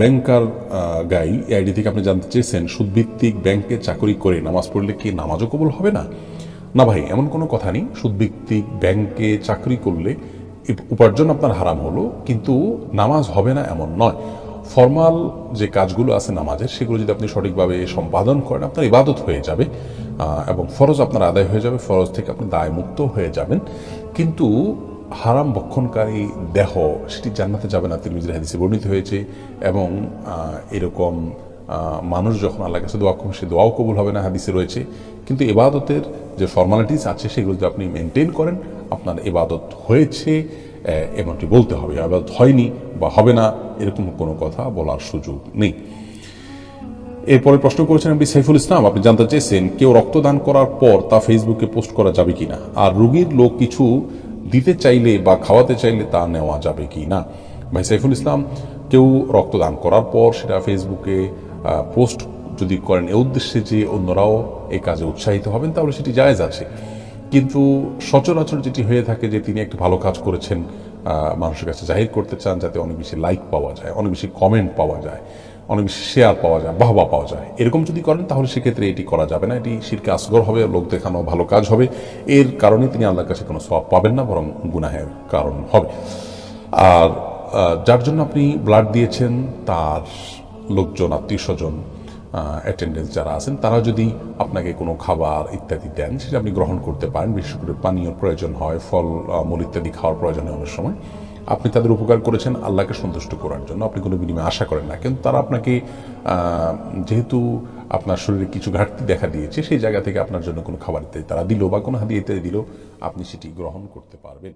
ব্যাংকার গাই ID থেকে আপনি জানতে চেয়েছেন, সুদভিত্তিক ব্যাংকে চাকরি করে নামাজ পড়লে কি নামাজও কবল হবে না? না ভাই, এমন কোনো কথা নেই। সুদভিত্তিক ব্যাংকে চাকরি করলে উপার্জন আপনার হারাম হলো, কিন্তু নামাজ হবে না এমন নয়। ফর্মাল যে কাজগুলো আছে নামাজের, সেগুলো যদি আপনি সঠিকভাবে সম্পাদন করেন, আপনার ইবাদত হয়ে যাবে এবং ফরজ আপনার আদায় হয়ে যাবে, ফরজ থেকে আপনি দায় মুক্ত হয়ে যাবেন। কিন্তু হারাম বক্ষণকারী দেহ, সেটি জান্নাতে যাবে না, তিরমিজির হাদিসে বর্ণিত হয়েছে। এবং এরকম মানুষ যখন আল্লাহ কাছে দোয়া করবে, সে দোয়াও কবুল হবে না, হাদিসে রয়েছে। কিন্তু এবাদতের যে ফর্মালিটিস আছে, সেগুলো যদি আপনি মেনটেন করেন, আপনার এবাদত হয়েছে এমনটি বলতে হবে। আবাদত হয়নি বা হবে না, এরকম কোনো কথা বলার সুযোগ নেই। এরপরে প্রশ্ন করেছেন আপনি সাইফুল ইসলাম, আপনি জানতে চেয়েছেন, কেউ রক্তদান করার পর তা ফেসবুকে পোস্ট করা যাবে কি না আর রুগীর লোক কিছু দিতে চাইলে বা খাওয়াতে চাইলে তা নেওয়া যাবে কি না? ভাই সাইফুল ইসলাম, কেউ রক্তদান করার পর সেটা ফেসবুকে পোস্ট যদি করেন, এ উদ্দেশ্যে যে অন্যরাও এই কাজে উৎসাহিত হবেন, তাহলে সেটি জায়েজ আছে। কিন্তু সচরাচর যেটি হয়ে থাকে যে তিনি একটি ভালো কাজ করেছেন মানুষের কাছে জাহির করতে চান, যাতে অনেক বেশি লাইক পাওয়া যায়, অনেক বেশি কমেন্ট পাওয়া যায়। অনেক শেয়ার পাওয়া যায়, বাহবা পাওয়া যায়। এরকম যদি করেন, তাহলে সেক্ষেত্রে এটি করা যাবে না। এটি শিরকে আসগর হবে, লোক দেখানো ভালো কাজ হবে। এর কারণে তিনি আল্লাহর কাছে কোনো সব পাবেন না, বরং গুনাহের কারণ হবে। আর যার জন্য আপনি ব্লাড দিয়েছেন, তার লোকজন আত্মীয় স্বজন অ্যাটেন্ডেন্স যারা আছেন, তারা যদি আপনাকে কোনো খাবার ইত্যাদি দেন, সেটা আপনি গ্রহণ করতে পারেন। বিশেষ করে পানীয় প্রয়োজন হয়, ফল মূল ইত্যাদি খাওয়ার প্রয়োজন হয় অনেক সময়। আপনি তাদের উপকার করেছেন আল্লাহকে সন্তুষ্ট করার জন্য। আপনি কোনো বিনিময় আশা করেন না। কিন্তু তারা আপনাকে যেহেতু আপনার শরীরে কিছু ঘাটতি দেখা দিয়েছে, সেই জায়গা থেকে আপনার জন্য কোনো খাবার ইত্যাদি তারা দিল বা কোনো হাদিয়া ইত্যাদি দিল, আপনি সেটি গ্রহণ করতে পারবেন।